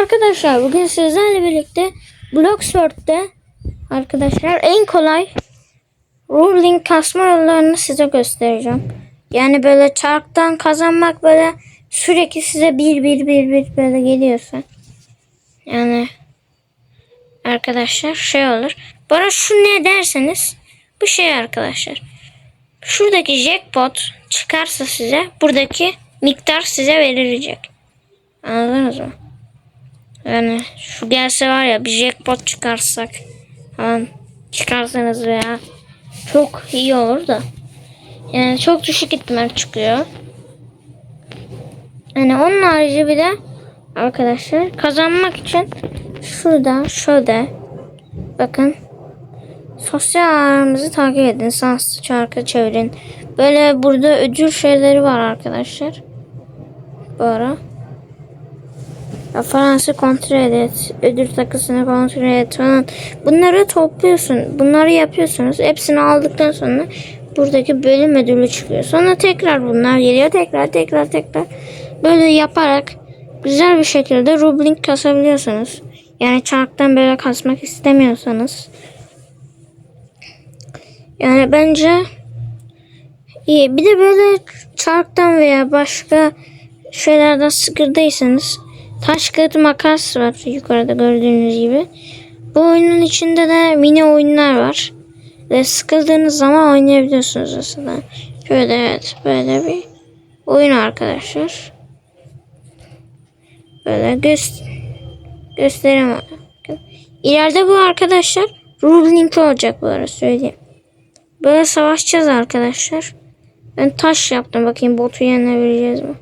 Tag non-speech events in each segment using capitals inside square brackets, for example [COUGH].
Arkadaşlar bugün sizlerle birlikte Bloxworth'te arkadaşlar en kolay ruling kasma yollarını size göstereceğim. Yani böyle çarktan kazanmak böyle sürekli size bir bir bir bir böyle geliyorsa. Yani arkadaşlar şey olur. Bana şu ne derseniz bu şey arkadaşlar. Şuradaki jackpot çıkarsa size buradaki miktar size verilecek. Anladınız mı? Yani şu gelse var ya bir jackpot çıkarsak falan çıkarsanız veya çok iyi olur da. Yani çok düşük ihtimal çıkıyor. Yani onun harici bir de arkadaşlar kazanmak için şurada şöyle bakın sosyal ağlarımızı takip edin. Sanslı çarkı çevirin. Böyle burada ödül şeyleri var arkadaşlar. Bu ara. Referansı kontrol et. Ödül takısını kontrol et falan. Bunları topluyorsun. Bunları yapıyorsunuz. Hepsini aldıktan sonra buradaki bölüm ödülü çıkıyor. Sonra tekrar bunlar geliyor. Tekrar tekrar tekrar. Böyle yaparak güzel bir şekilde rubling kasabiliyorsunuz. Yani çarktan böyle kasmak istemiyorsanız. Yani bence iyi. Bir de böyle çarktan veya başka şeylerden sıkıldıysanız taş kağıt makas var yukarıda gördüğünüz gibi. Bu oyunun içinde de mini oyunlar var. Ve sıkıldığınız zaman oynayabiliyorsunuz aslında. Şöyle evet böyle bir oyun arkadaşlar. Böyle göz göstereyim. İleride bu arkadaşlar ruling olacak bu ara söyleyeyim. Böyle savaşacağız arkadaşlar. Ben taş yaptım. Bakayım botu yenebileceğiz mi?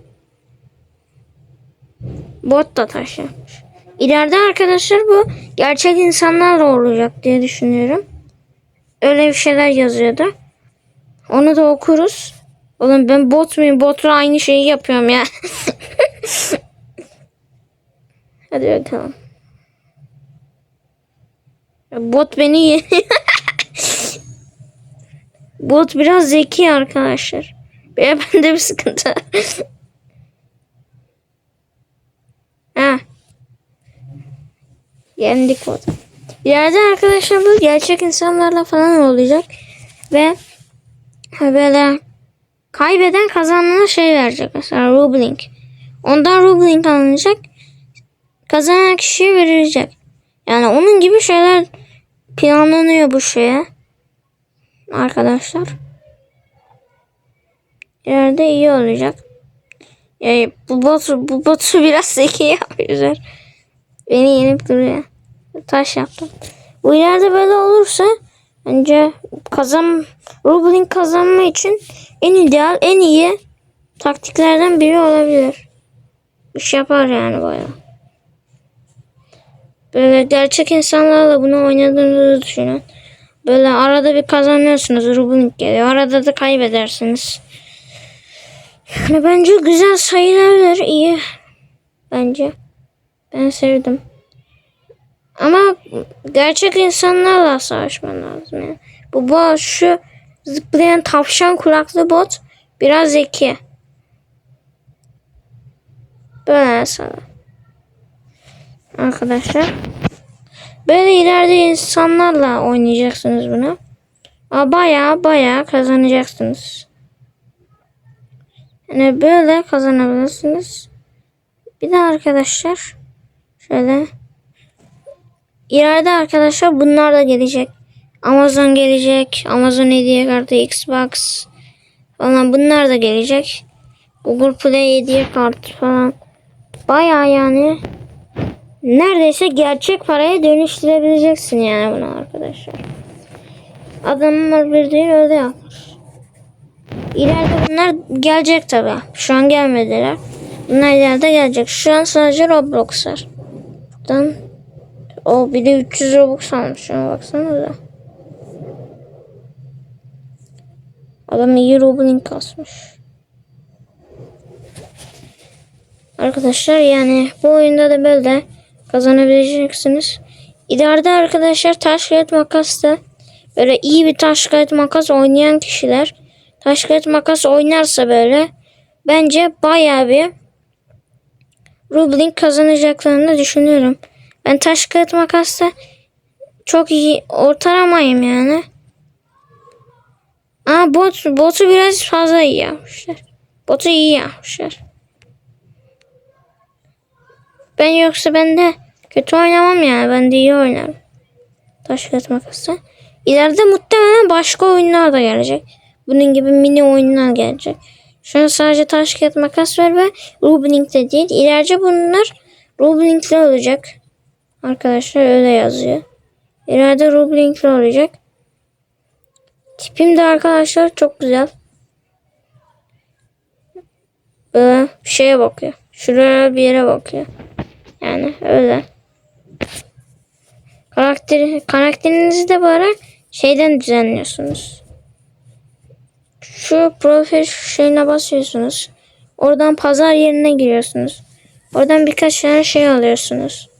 Bot da taş yapmış. İleride arkadaşlar bu gerçek insanlarla olacak diye düşünüyorum. Öyle bir şeyler yazıyordu. Onu da okuruz. Oğlum ben bot muyum? Botla aynı şeyi yapıyorum ya. [LAUGHS] Hadi bakalım. Bot beni. [LAUGHS] Bot biraz zeki arkadaşlar. Veya bende bir sıkıntı. [LAUGHS] ha. Yendik bot. İleride arkadaşlar bu gerçek insanlarla falan olacak. Ve böyle kaybeden kazanana şey verecek. Mesela rubling. Ondan rubling alınacak. Kazanan kişiye verilecek. Yani onun gibi şeyler planlanıyor bu şeye arkadaşlar. İleride iyi olacak. Yani bu botu, bu botu biraz zeki yapıyorlar. Beni yenip duruyor. Taş yaptım. Bu ileride böyle olursa bence kazan Rubling kazanma için en ideal, en iyi taktiklerden biri olabilir. İş yapar yani bayağı. Böyle gerçek insanlarla bunu oynadığınızı düşünün. Böyle arada bir kazanıyorsunuz. Rubling geliyor. Arada da kaybedersiniz. Yani bence güzel sayılabilir. iyi. Bence. Ben sevdim. Ama gerçek insanlarla savaşman lazım. Yani. Bu bot şu zıplayan tavşan kulaklı bot biraz zeki. Böyle mesela. Arkadaşlar. Böyle ileride insanlarla oynayacaksınız bunu. Baya baya kazanacaksınız. Yani böyle kazanabilirsiniz. Bir de arkadaşlar şöyle ileride arkadaşlar bunlar da gelecek. Amazon gelecek. Amazon hediye kartı, Xbox falan bunlar da gelecek. Google Play hediye kartı falan. Baya yani neredeyse gerçek paraya dönüştürebileceksin yani bunu arkadaşlar. Adamlar bir değil öyle yapmış. İleride bunlar gelecek tabi. Şu an gelmediler. Bunlar ileride gelecek. Şu an sadece Roblox var. Buradan o bir de 300 Robux almış. Şuna baksana da. Adam iyi Robux kasmış. Arkadaşlar yani bu oyunda da böyle kazanabileceksiniz. İleride arkadaşlar taş kağıt makasta böyle iyi bir taş kağıt makas oynayan kişiler taş kağıt makas oynarsa böyle bence bayağı bir Rublink kazanacaklarını düşünüyorum. Ben taş kağıt makasla çok iyi ortalamayım yani. Aa bot, botu biraz fazla iyi yapmışlar. Botu iyi yapmışlar. Ben yoksa ben de kötü oynamam yani. Ben de iyi oynarım. Taş kağıt makasla. İleride muhtemelen başka oyunlar da gelecek. Bunun gibi mini oyunlar gelecek. Şu an sadece taş kağıt makas var ve Rublink'te değil. İleride bunlar Rublink'te olacak. Arkadaşlar öyle yazıyor. İleride Rublink'te olacak. Tipim de arkadaşlar çok güzel. Böyle bir şeye bakıyor. Şuraya bir yere bakıyor. Yani öyle. Karakteri, karakterinizi de ara şeyden düzenliyorsunuz. Şu profil şeyine basıyorsunuz. Oradan pazar yerine giriyorsunuz. Oradan birkaç tane şey alıyorsunuz.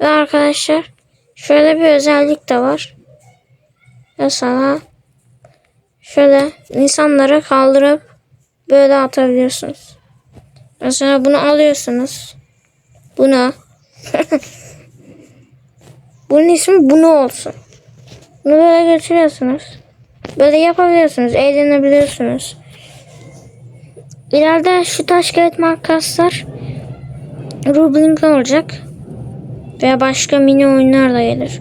Ve arkadaşlar şöyle bir özellik de var. Mesela şöyle insanlara kaldırıp böyle atabiliyorsunuz. Mesela bunu alıyorsunuz. Bunu. [LAUGHS] Bunun ismi bunu olsun. Bunu böyle götürüyorsunuz. Böyle yapabiliyorsunuz. Eğlenebiliyorsunuz. İleride şu taş kağıt makaslar Rublink olacak. Veya başka mini oyunlar da gelir.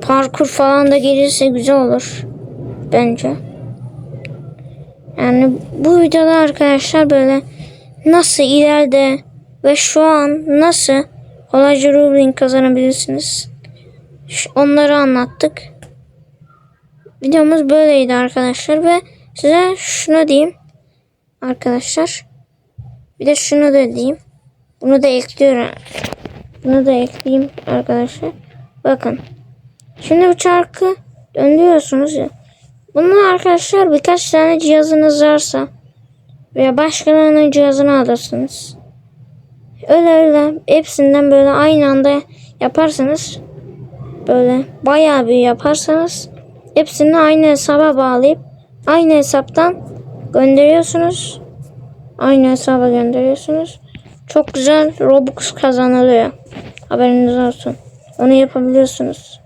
Parkur falan da gelirse güzel olur. Bence. Yani bu videoda arkadaşlar böyle nasıl ileride ve şu an nasıl kolayca Rublink kazanabilirsiniz. Onları anlattık. Videomuz böyleydi arkadaşlar ve size şunu diyeyim arkadaşlar. Bir de şunu da diyeyim. Bunu da ekliyorum. Bunu da ekleyeyim arkadaşlar. Bakın. Şimdi bu çarkı döndürüyorsunuz ya. Bunu arkadaşlar birkaç tane cihazınız varsa veya başkalarının cihazını alırsınız. Öyle öyle hepsinden böyle aynı anda yaparsanız böyle bayağı bir yaparsanız hepsini aynı hesaba bağlayıp aynı hesaptan gönderiyorsunuz. Aynı hesaba gönderiyorsunuz. Çok güzel Robux kazanılıyor. Haberiniz olsun. Onu yapabiliyorsunuz.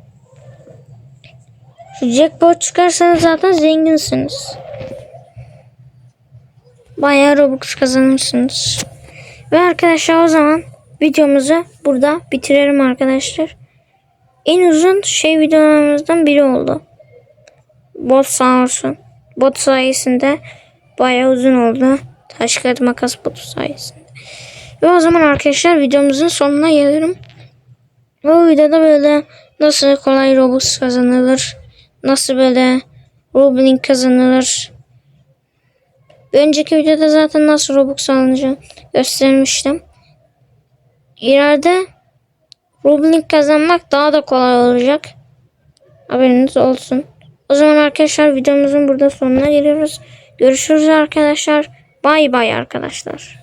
Şu jackpot çıkarsanız zaten zenginsiniz. Bayağı Robux kazanırsınız. Ve arkadaşlar o zaman videomuzu burada bitirelim arkadaşlar. En uzun şey videolarımızdan biri oldu. Bot sağ olsun. Bot sayesinde bayağı uzun oldu. Taş kağıt makas botu sayesinde. Ve o zaman arkadaşlar videomuzun sonuna gelirim. Bu videoda böyle nasıl kolay Robux kazanılır, nasıl böyle Rublink kazanılır. Bir önceki videoda zaten nasıl Robux alınacağını göstermiştim. İleride Rublink kazanmak daha da kolay olacak. Haberiniz olsun. O zaman arkadaşlar videomuzun burada sonuna geliyoruz. Görüşürüz arkadaşlar. Bay bay arkadaşlar.